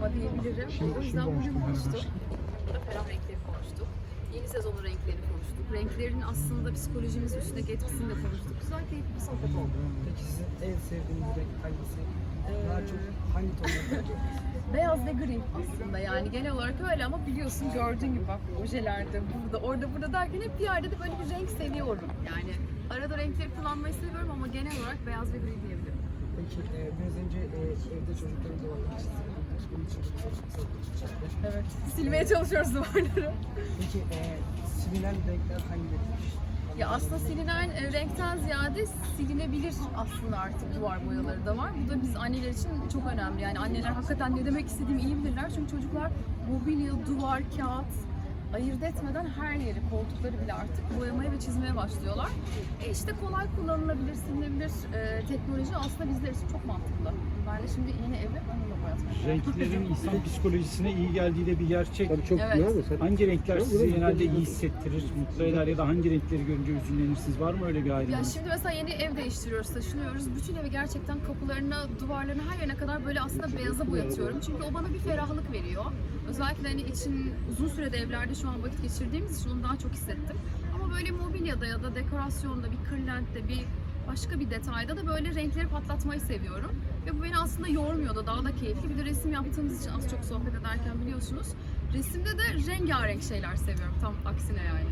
boyama diyebilirim. o yüzden bugün konuştuk. Burada ferah renkleri konuştuk. Yeni sezonun renklerini konuştuk. Renklerin aslında psikolojimiz üstündeki etkisini de konuştuk. Güzel keyifli bir sohbet oldu. Peki sizin en sevdiğiniz renk hangisi? Daha çok hangi ediyorsunuz? Beyaz ve gri aslında yani genel olarak öyle ama biliyorsun gördüğün gibi bak ojelerde burada orada burada derken hep bir yerde de böyle bir renk seviyorum. Yani arada renkleri kullanmayı seviyorum ama genel olarak beyaz ve gri diyebilirim. Peki e, biraz önce e, evde çocukların duvarlarını çizdiğiniz Evet. Silmeye çalışıyoruz duvarları. Peki e, silinen renkler hangileri? Ya aslında silinen e, renkten ziyade silinebilir aslında artık duvar boyaları da var. Bu da biz anneler için çok önemli. Yani anneler hakikaten ne demek istediğimi iyi bilirler. Çünkü çocuklar mobilya, duvar, kağıt ayırt etmeden her yeri, koltukları bile artık boyamaya ve çizmeye başlıyorlar. E işte kolay kullanılabilir, silinebilir e, teknoloji aslında bizler için çok mantıklı. Ben de şimdi yeni boyatmaya Renklerin insan psikolojisine iyi geldiği de bir gerçek. Tabii çok Evet. güzel sen Hangi renkler sizi genelde iyi hissettirir, mutlu eder ya da hangi renkleri görünce üzünlenirsiniz? Var mı öyle bir Ya ayrımınız? şimdi mesela yeni ev değiştiriyoruz, taşınıyoruz. Bütün evi gerçekten kapılarına, duvarlarına, her yerine kadar böyle aslında beyaza boyatıyorum. Çünkü o bana bir ferahlık veriyor. Özellikle hani için uzun sürede evlerde şu an vakit geçirdiğimiz için onu daha çok hissettim. Ama böyle mobilyada ya da dekorasyonda, bir kırlentte, bir başka bir detayda da böyle renkleri patlatmayı seviyorum. Ve bu beni aslında yormuyor da daha da keyifli. Bir de resim yaptığımız için az çok sohbet ederken biliyorsunuz. Resimde de rengarenk şeyler seviyorum tam aksine yani.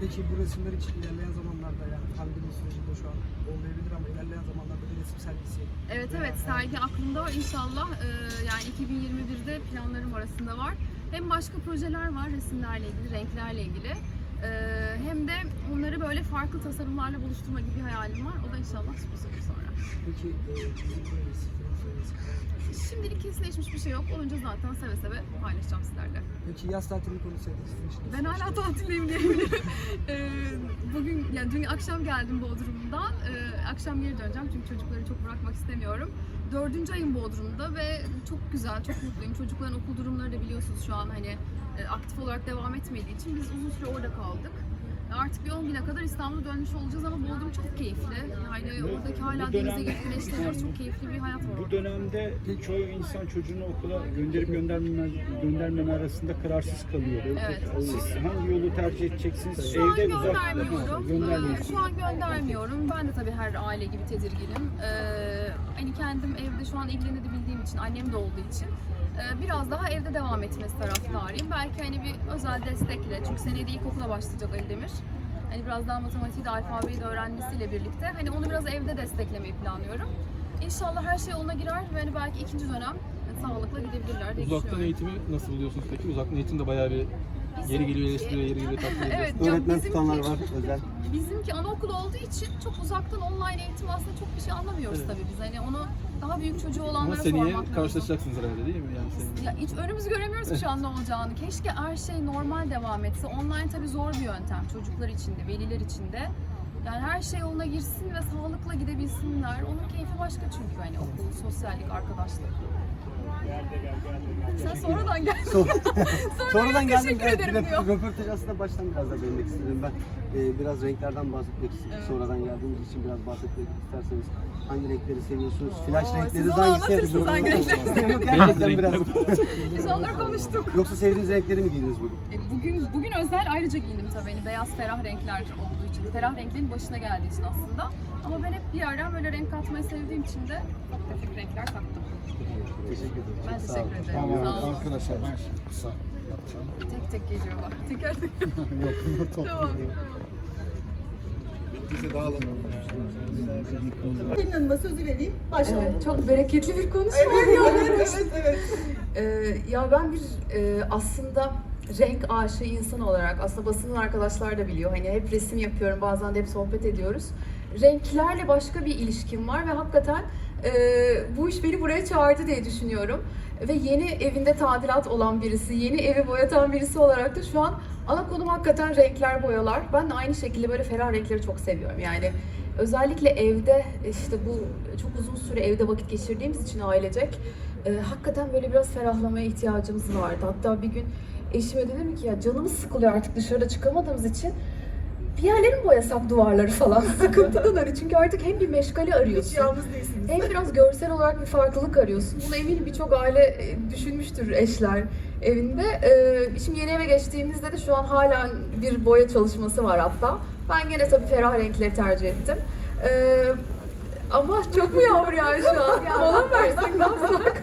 Peki bu resimler için ilerleyen zamanlarda yani pandemi sürecinde şu an olmayabilir ama ilerleyen zamanlarda bir resim sergisi Evet evet sergi aklımda var inşallah Ee, yani 2021'de planlarım arasında var. Hem başka projeler var resimlerle ilgili, renklerle ilgili. Ee, hem de onları böyle farklı tasarımlarla buluşturma gibi bir hayalim var. O da inşallah sürpriz sonra. Peki e, Şimdilik kesinleşmiş bir şey yok. Olunca zaten seve seve paylaşacağım sizlerle. Peki yaz sizin için. Ben hala tatildeyim diyebilirim. Ee, bugün, yani dün akşam geldim Bodrum'dan. Ee, akşam geri döneceğim çünkü çocukları çok bırakmak istemiyorum. Dördüncü ayım Bodrum'da ve çok güzel, çok mutluyum. Çocukların okul durumları da biliyorsunuz şu an hani e, aktif olarak devam etmediği için biz uzun süre orada kaldık. Artık bir 10 güne kadar İstanbul'a dönmüş olacağız ama Bodrum çok keyifli. Yani oradaki hala denize girip güneşleniyoruz. Çok keyifli bir hayat var Bu dönemde çoğu insan çocuğunu okula gönderip göndermeme, göndermeme arasında kararsız kalıyor. Evet. Siz hangi yolu tercih edeceksiniz? Şu an Evde uzak göndermiyorum. Ee. Şu an göndermiyorum. Ben de tabii her aile gibi tedirginim. Ee, hani kendim evde şu an ilgilenebildiğim için, annem de olduğu için e, biraz daha evde devam etmesi taraftarıyım. Belki hani bir özel destekle, çünkü seneye de ilkokula başlayacak Ali Demir. Hani biraz daha matematiği de alfabeyi de öğrenmesiyle birlikte hani onu biraz evde desteklemeyi planlıyorum. İnşallah her şey yoluna girer ve hani belki ikinci dönem sağlıkla gidebilirler diye Uzaktan düşünüyorum. eğitimi nasıl buluyorsunuz peki? Uzaktan eğitim de bayağı bir yeri geliyor eleştiriyor, yeri geliyor takdir ediyor. Evet, ya Öğretmen bizimki- tutanlar var özel. Bizimki anaokulu olduğu için çok uzaktan online eğitim aslında çok bir şey anlamıyoruz Evet. tabii biz. Hani onu daha büyük çocuğu Ama olanlara seneye sormak karşılaşacaksınız herhalde değil mi? Yani seneye. Ya hiç önümüzü göremiyoruz şu an ne olacağını. Keşke her şey normal devam etse. Online tabii zor bir yöntem çocuklar için de, veliler için de. Yani her şey yoluna girsin ve sağlıkla gidebilsinler. Onun keyfi başka çünkü hani okul, sosyallik, arkadaşlık. Sen sonradan geldin. Sonra Sonradan geldim. Teşekkür Evet, ederim röp- diyor. röportaj aslında baştan biraz da değinmek istedim ben. Ee, biraz renklerden bahsetmek istedim. Evet. Sonradan geldiğimiz için biraz bahsetmek isterseniz. Hangi renkleri seviyorsunuz? Oo, Flash siz renkleri onu anlatırsınız, hangi renkleri Yok gerçekten biraz. Biz onları konuştuk. Yoksa sevdiğiniz renkleri mi giydiniz bugün? E, Bugün bugün özel ayrıca giyindim tabii. Hani beyaz ferah renkler olduğu için. Ferah renklerin başına geldiği için aslında. Ama ben hep bir yerden böyle renk katmayı sevdiğim için de ufak tefek renkler taktım. Teşekkür ederim. Ben Çok sağ olun. teşekkür ederim. Sağ olun. Arkadaşlar ben şimdi kısa yapacağım. Tek tek geliyor bak. Teker teker. Yok, tamam. tamam. Bizi dağılın. Pelin Hanım'a sözü vereyim. Başlayalım. Evet, çok bereketli bir konuşma. evet, evet, evet. Ee, ya ben bir e, aslında renk aşığı insan olarak aslında basının arkadaşlar da biliyor. Hani hep resim yapıyorum bazen de hep sohbet ediyoruz. Renklerle başka bir ilişkim var ve hakikaten e, bu iş beni buraya çağırdı diye düşünüyorum. Ve yeni evinde tadilat olan birisi, yeni evi boyatan birisi olarak da şu an ana konum hakikaten renkler, boyalar. Ben de aynı şekilde böyle ferah renkleri çok seviyorum. Yani özellikle evde işte bu çok uzun süre evde vakit geçirdiğimiz için ailecek e, hakikaten böyle biraz ferahlamaya ihtiyacımız vardı. Hatta bir gün eşime dedim ki ya canımız sıkılıyor artık dışarıda çıkamadığımız için bir yerleri mi boyasak duvarları falan sıkıntıdan hani çünkü artık hem bir meşgale Hiç arıyorsun. yalnız değilsiniz. Hem biraz görsel olarak bir farklılık arıyorsun. Bunu eminim birçok aile e, düşünmüştür eşler evinde. Ee, şimdi yeni eve geçtiğimizde de şu an hala bir boya çalışması var hatta. Ben gene tabii ferah renkleri tercih ettim. Ee, ama çok mu yağmur yağıyor şu an? Mola mı versek ne yapsak?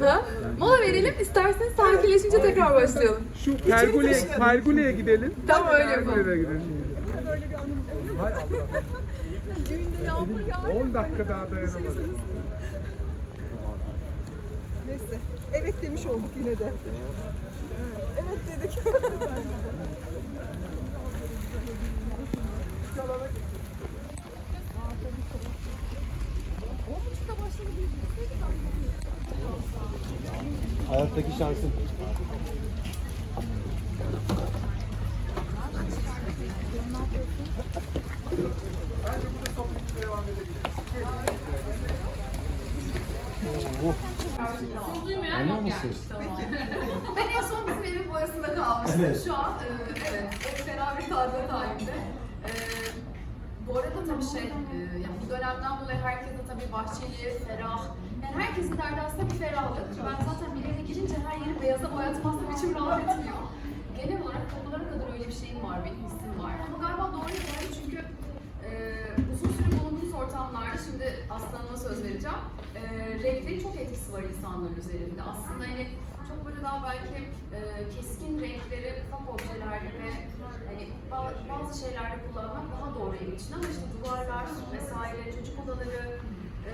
ha? Mola verelim isterseniz sakinleşince tekrar başlayalım. Şu Pergole'ye, Pergole'ye gidelim. Tamam öyle yapalım. Pergole'ye gidelim. 10 dakika daha dayanamadım. Neyse. Evet demiş olduk yine de. Evet dedik. Hayattaki şansın. Ben en son bizim evin boyasında kalmıştım. Şu an e, evet, o fena bir tadilat halinde. Bu arada tabii şey, e, yani bu dönemden dolayı herkese tabii bahçeli, ferah, yani herkesin derdi aslında bir ferahlık. Ben zaten bir eve girince her yeri beyaza boyatmazsam içim rahat etmiyor. Genel olarak kapılara kadar öyle bir şeyim var, benim hissim var. Ama galiba doğru doğru çünkü e, uzun süre bulunduğumuz ortamlarda, şimdi Aslan'ıma söz vereceğim, e, renklerin çok etkisi var insanların üzerinde. Aslında hani çok böyle daha belki e, keskin renkleri ufak objelerde ve hani ba- bazı şeylerde kullanmak daha doğru evin için ama işte duvarlar vesaire, çocuk odaları, e,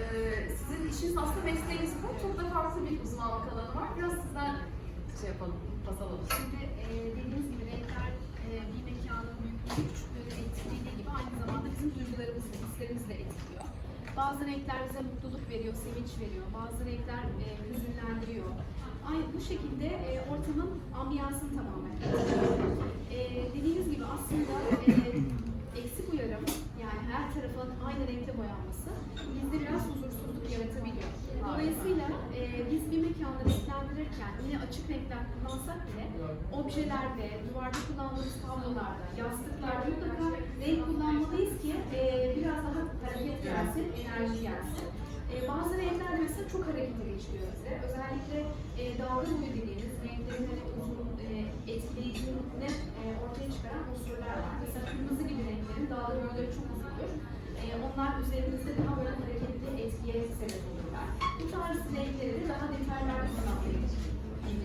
sizin işiniz aslında mesleğiniz bu. Çok da farklı bir uzmanlık alanı var. Biraz sizden şey yapalım, pas alalım. Şimdi e, dediğiniz gibi renkler e, bir mekanın büyüklüğü, küçüklüğünü etkilediği gibi aynı zamanda bizim duygularımızı, hislerimizi de etkiliyor. Bazı renkler bize mutluluk veriyor, sevinç veriyor. Bazı renkler e, hüzünlendiriyor. Aynı bu şekilde e, ortamın ambiyansını tamamen. E, dediğiniz gibi aslında e, eksik uyarım, yani her tarafın aynı renkte boyanması bizde biraz huzursuzluk yaratabiliyor. Dolayısıyla e, biz bir mekanı renklendirirken yine açık renkler kullansak bile objelerde, duvarda kullandığımız tablolarda, yastıklarda mutlaka renk kullanmalıyız ki e, biraz daha hareket gelsin, enerji gelsin. E, bazı renkler mesela çok hareketli geçiyor bize. Özellikle e, dalga boyu dediğimiz renklerin hani uzun e, etkileyiciliğini e, ortaya çıkaran unsurlar var. Mesela kırmızı gibi renklerin dalga boyları çok uzundur. E, onlar üzerimizde daha böyle hareketli etkiye sebep olurlar. Bu tarz renkleri de daha detaylarda kullanmayı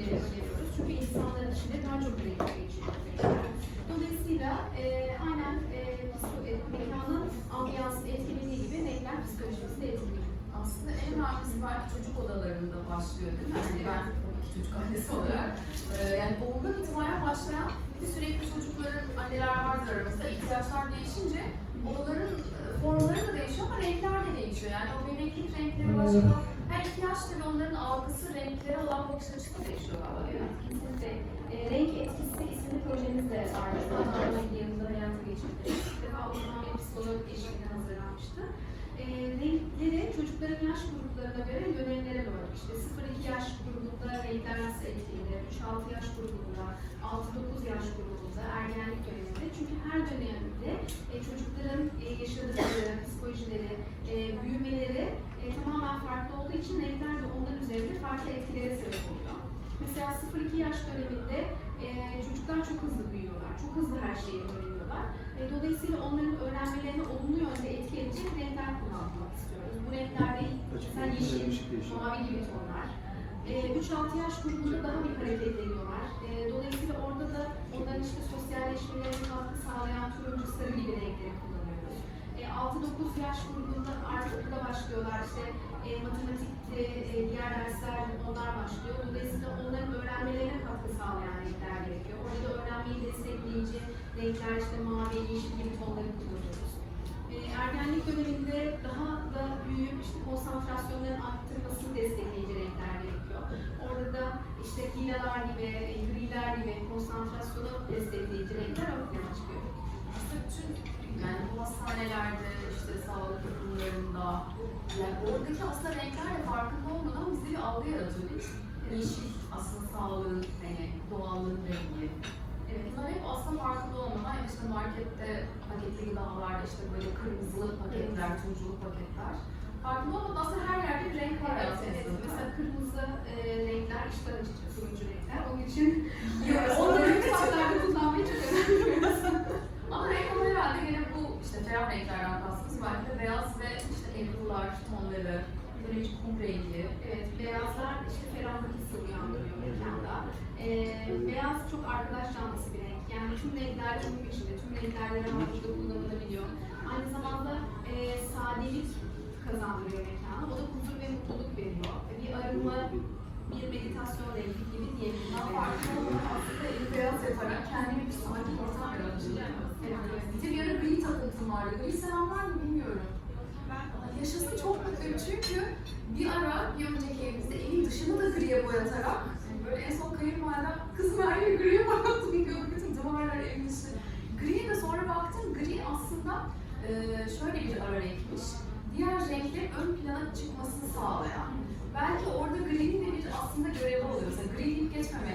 e, öneriyoruz. Çünkü insanların içinde daha çok renk geçiyor. Dolayısıyla e, aynen e, e, mekanın ambiyansını etkilediği gibi renkler psikolojimizi önemlisi belki çocuk odalarında başlıyor değil mi? Yani ben iki çocuk annesi olarak e, yani doğumdan itibaren başlayan bir de sürekli çocukların anneler vardır aramızda ihtiyaçlar değişince odaların e, formları da değişiyor ama renkler de değişiyor. Yani o bebeklik renkleri başka. Her ihtiyaç tabii onların algısı renklere olan bakış açısı da değişiyor galiba mi? Kesinlikle. E, renk etkisi isimli projemiz de var. Zaten yılında hayata geçirdik. İlk defa uzman bir psikolog eşliğinde hazırlanmıştı. E, renkleri çocukların yaş gruplarına göre yönelimlere böldük. İşte 0-2 yaş grubunda renkler nasıl etkilenir, 3-6 yaş grubunda, 6-9 yaş grubunda, ergenlik döneminde. Çünkü her dönemde e, çocukların e, yaşadıkları, psikolojileri, e, büyümeleri e, tamamen farklı olduğu için renkler de onların üzerinde farklı etkilere sebep oluyor. Mesela 0-2 yaş döneminde çocuklar çok hızlı büyüyorlar, çok hızlı her şeyi öğreniyorlar. Dolayısıyla onların öğrenmelerine olumlu yönde etki edecek renkler kullanmak istiyoruz. Bu renklerde mesela yeşil, mavi gibi tonlar. E, 3-6 yaş grubunda daha bir hareketleniyorlar. E, dolayısıyla orada da onların işte sosyalleşmelerine katkı sağlayan turuncu sarı gibi renkleri kullanıyoruz. E, 6-9 yaş grubunda artık okula başlıyorlar. İşte e, matematikte, e, diğer dersler onlar başlıyor. Dolayısıyla onların öğrenmelerine katkı sağlayan renkler gerekiyor. Renkler işte mavi, yeşil gibi tonları kullanıyoruz. E, ergenlik döneminde daha da büyüyüp işte konsantrasyonların arttırmasını destekleyici renkler gerekiyor. Orada da işte lilalar gibi, e, griler gibi konsantrasyonu destekleyici renkler plana çıkıyor. Aslında bütün yani bu hastanelerde işte sağlık kurumlarında yani oradaki aslında renklerle farkında olmadan bizde bir algı yaratıyor değil mi? Yeşil aslında sağlığın, hani doğallığın rengi. Evet, bunlar hep aslında farkında olmadan işte markette paketli gıdalarda işte böyle kırmızılı paketler, turuncu paketler. Farkında olmadan aslında her yerde bir renk var hayatımızda. Evet, mesela kırmızı e, renkler açıcı, turuncu renkler. Onun için mutfaklarda kullanmayı çok önem veriyoruz. Ama renk olarak herhalde yine bu işte ferah renklerden kastımız belki de beyaz ve işte ebrular tonları, böyle bir kum rengi. Evet, beyazlar işte ferahlık hissi uyandırıyor mekanda. Ee, beyaz çok arkadaş canlısı bir renk. Yani renkler uyum içinde, tüm renklerde rahatlıkla kullanılabiliyor. Aynı zamanda e, sadelik kazandırıyor mekana. O da huzur ve mutluluk veriyor. Bir arınma, bir meditasyon rengi gibi diyebilirim. Daha farklı olmadan aslında eli beyaz yaparak kendime bir sakin ortam yaratacağım. Bir de bir gri takıntım vardı. Gri seven var mı bilmiyorum. Yaşasın çok mutluyum çünkü bir ara bir önceki evimizde evin dışını da griye boyatarak böyle en son kayınvalidem kızım her yeri griye boyattım diyordum duvarlar evimizi. Griye de sonra baktım gri aslında e, şöyle bir ara renkmiş. Diğer renklerin ön plana çıkmasını sağlayan. Belki orada grinin de bir aslında görevi oluyor. Mesela gri geçmemek